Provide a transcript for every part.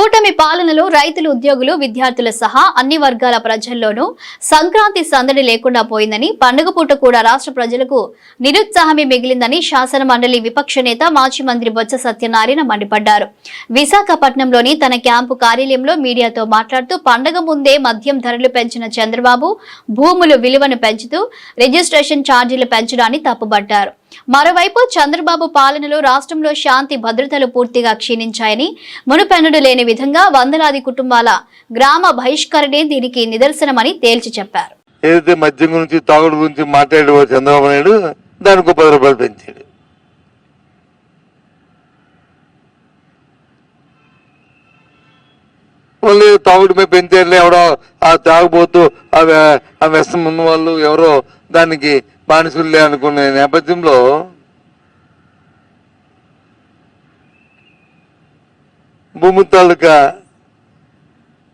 కూటమి పాలనలో రైతులు ఉద్యోగులు విద్యార్థుల సహా అన్ని వర్గాల ప్రజల్లోనూ సంక్రాంతి సందడి లేకుండా పోయిందని పండుగ పూట కూడా రాష్ట్ర ప్రజలకు నిరుత్సాహమే మిగిలిందని శాసన మండలి విపక్ష నేత మాజీ మంత్రి బొత్స సత్యనారాయణ మండిపడ్డారు. విశాఖపట్నంలోని తన క్యాంపు కార్యాలయంలో మీడియాతో మాట్లాడుతూ పండగ ముందే మద్యం ధరలు పెంచిన చంద్రబాబు భూముల విలువను పెంచుతూ రిజిస్ట్రేషన్ ఛార్జీలు పెంచడాన్ని తప్పుబట్టారు. మరోవైపు చంద్రబాబు పాలనలో రాష్ట్రంలో శాంతి భద్రతలు పూర్తిగా క్షీణించాయని మునుపెన్నడు లేని విధంగా వందలాది కుటుంబాల గ్రామ బహిష్కరణే దీనికి నిదర్శనమని తేల్చి చెప్పారు. ఏదైతే మద్యం గురించి తాగుడు గురించి మాట్లాడే చంద్రబాబు నాయుడు దానికి పది రూపాయలు పెంచాడు. మళ్ళీ తాగుడు మీద పెంచారులే ఎవడో ఆ తాగుబోతూ ఆ వ్య- ఆ వ్యసనం ఉన్న వాళ్ళు ఎవరో దానికి బానిసులే అనుకునే నేపథ్యంలో భూమి తాలూకా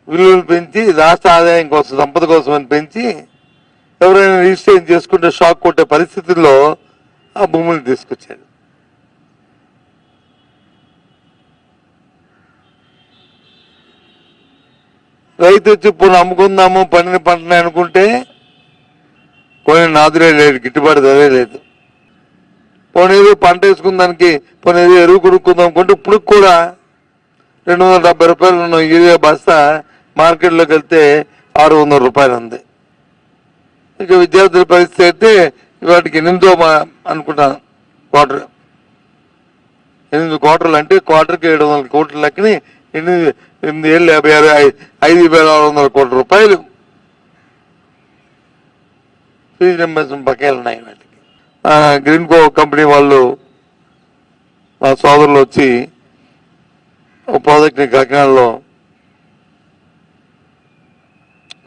విలువలు పెంచి రాష్ట్ర ఆదాయం కోసం సంపద కోసం అని పెంచి ఎవరైనా రిజిస్ట్రేషన్ చేసుకుంటే షాక్ కొట్టే పరిస్థితుల్లో ఆ భూములు తీసుకొచ్చాడు రైతు వచ్చి ఇప్పుడు అమ్ముకుందాము పండిన పంటని అనుకుంటే కొన్ని నాదులే లేదు గిట్టుబాటు ధరే లేదు. పోనేది పంట వేసుకున్న దానికి పోనేది ఎరువు కొనుక్కుందాం అనుకుంటే ఇప్పుడు కూడా రెండు వందల డెబ్బై రూపాయలు ఉన్న యూరియా బస్తా మార్కెట్లోకి వెళ్తే ఆరు వందల రూపాయలు ఉంది. ఇక విద్యార్థుల పరిస్థితి అయితే వాటికి ఎనిమిదో అనుకుంటాను క్వార్టర్. ఎనిమిది క్వార్టర్లు అంటే క్వార్టర్కి ఏడు వందల కోట్ల లెక్కని ఎనిమిది ఎనిమిది ఏళ్ళు యాభై ఆరు ఐదు వేల ఆరు వందల కోట్ల రూపాయలు. ఫీజు రింబర్స్మెంట్ బకాయిలు ఉన్నాయి వాటికి. గ్రీన్ కో కంపెనీ వాళ్ళు మా సోదరులు వచ్చి ఒక ప్రాజెక్ట్ని కాకినాడలో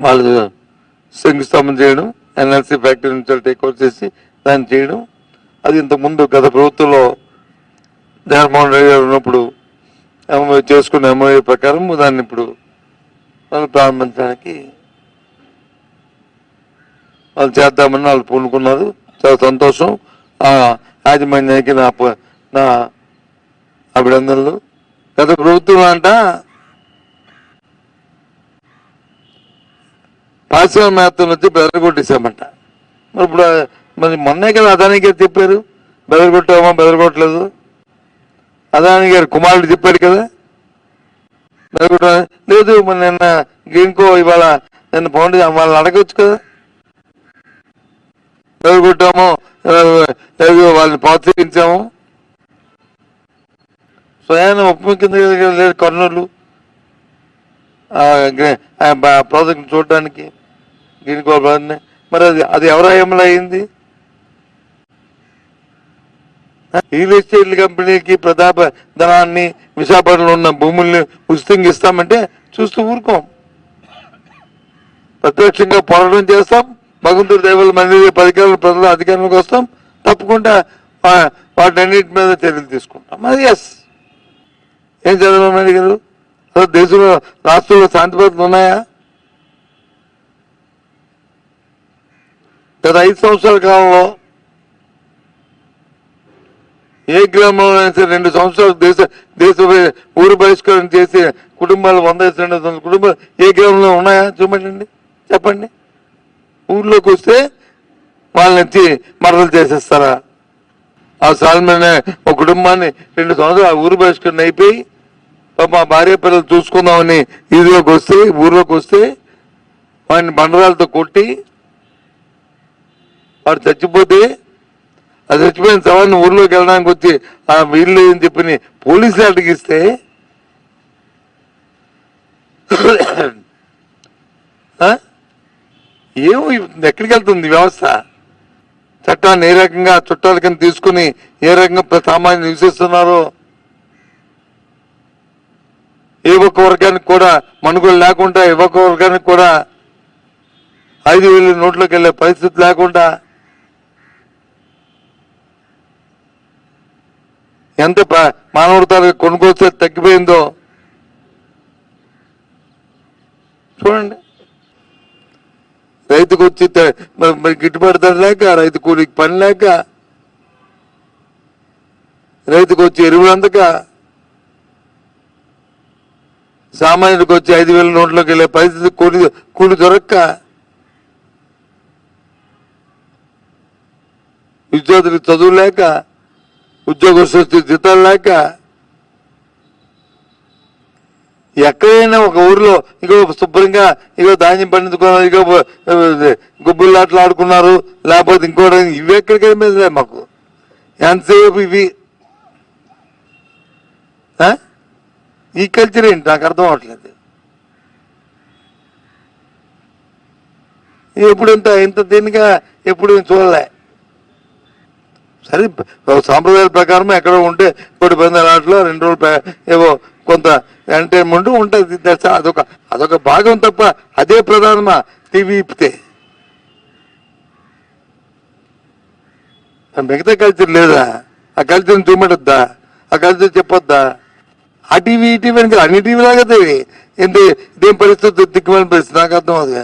వాళ్ళు శంకుస్థాపన చేయడం ఎన్ఎల్సి ఫ్యాక్టరీ నుంచి టేక్ ఓవర్ చేసి దాన్ని చేయడం. అది ఇంతకుముందు గత ప్రభుత్వంలో జగన్మోహన్ రెడ్డి గారు ఉన్నప్పుడు ఎంఓ చేసుకున్న ఎంఓఏ ప్రకారం దాన్ని ఇప్పుడు ప్రారంభించడానికి వాళ్ళు చేద్దామని వాళ్ళు పూనుకున్నారు. చాలా సంతోషం. యాజమాన్యానికి నా నా అభినందనలు. గత ప్రభుత్వం అంట పారిశ్రామికవేత్తలు వచ్చి బెదరగొట్టేసామంట మరి ఇప్పుడు మరి మొన్నే కదా అదాని గారు చెప్పారు బెదరగొట్టామా బెదరగొట్టలేదు అదాని గారు కుమారుడు చెప్పారు కదా. బెదరగొట్ట లేదు మరి నిన్న ఇంకో ఇవాళ నిన్న పౌండ్ వాళ్ళని అడగచ్చు కదా. బెదరగొట్టాము వాళ్ళని ప్రోత్సహించాము. స్వయాన్ని ఉప లేదు కర్నూలు. ప్రాజెక్ట్ చూడడానికి గ్రీన్. ప్రాజెక్ట్ని మరి అది అది ఎవరి హయాంలో అయింది? రియల్ ఎస్టేట్ కంపెనీకి ప్రతాప ధనాన్ని విశాఖపట్నంలో ఉన్న భూముల్ని ఉచితంగా ఇస్తామంటే చూస్తూ ఊరుకోం. ప్రత్యక్షంగా పోరాటం చేస్తాం. భగవంతుడి దేవుల మంది పథకాలు ప్రజల అధికారంలోకి వస్తాం తప్పకుండా వాటన్నిటి మీద చర్యలు తీసుకుంటాం. అది ఎస్ ఏం చంద్రబాబు నాయుడు గారు దేశంలో రాష్ట్రంలో శాంతి భద్రతలు ఉన్నాయా? గత ఐదు సంవత్సరాల కాలంలో ఏ గ్రామంలో సరే రెండు సంవత్సరాలు దేశ దేశ ఊరు బహిష్కరణ చేసి కుటుంబాలు వంద రెండు వందల కుటుంబాలు ఏ గ్రామంలో ఉన్నాయా? చూపండి. చెప్పండి. ఊర్లోకి వస్తే వాళ్ళని ఎత్తి మరదలు చేసేస్తారా ఆ సాల్మన్ ఒక కుటుంబాన్ని రెండు సంవత్సరాలు ఆ ఊరు బహిష్కరణ అయిపోయి పాప మా భార్య పిల్లలు చూసుకుందామని ఇదిలోకి వస్తే ఊర్లోకి వస్తే వాడిని బండరాలతో కొట్టి వాడు చచ్చిపోతే ఆ చచ్చిపోయిన శవాన్ని ఊర్లోకి వెళ్ళడానికి వచ్చి ఆ వీళ్ళు అని చెప్పి పోలీసులు అడిగిస్తే ఆ? ఏమో ఎక్కడికి వెళ్తుంది వ్యవస్థ? చట్టాన్ని ఏ రకంగా చుట్టాల కింద తీసుకుని ఏ రకంగా ప్ర- సామాన్యులు నివసిస్తున్నారో? ఏ ఒక్క వర్గానికి కూడా మనుగోలు లేకుండా ఏ ఒక్క వర్గానికి కూడా ఐదు వేలు నోట్లోకి వెళ్ళే పరిస్థితి లేకుండా ఎంత ప- మానవతాలకు కొనుగోలు తగ్గిపోయిందో? చూడండి. రైతుకు వచ్చి త- గిట్టుబాటు ధర లేక రైతు కూలికి పని లేక రైతుకు వచ్చి ఎరువులు అందక సామాన్యుడికి వచ్చి ఐదు వేల నోట్లోకి వెళ్ళే పరిస్థితి కూలి కూలి దొరక్క. విద్యార్థులకు చదువు లేక ఉద్యోగస్తులకు జీతాలు లేక ఎక్కడైనా ఒక ఊర్లో ఇగో శుభ్రంగా ఇగో ధాన్యం పండించుకున్నారు ఇగో గుబ్బుల్లాట్లు ఆడుకున్నారు లేకపోతే ఇంకోటి ఇవి ఎక్కడికి మీద మాకు. ఎంతసేపు ఇవి? ఈ కల్చర్ ఏంటి? నాకు అర్థం అవట్లేదు. ఎప్పుడు ఇంత ఇంత దీనిగా ఎప్పుడు చూడలే. సరే ఒక సాంప్రదాయాల ప్రకారం ఎక్కడో ఉంటే కోటి పందాల ఆటలో రెండు రోజులు ఏవో కొంత అంటే ముందు ఉంటుంది దశ అదొక అదొక భాగం తప్ప అదే ప్రధానమా? టీవీ ఇప్పితే. మిగతా కల్చర్ లేదా? ఆ కల్చర్ని చూపెట్టద్దా ఆ కల్చర్ చెప్పొద్దా? ఆ టీవీ ఈ టీవీ అని అన్ని టీవీ లాగా ఏంటి? ఇదేం పరిస్థితి? దిక్కుమని పరిస్థితి? నాకు అర్థం అవుతుంది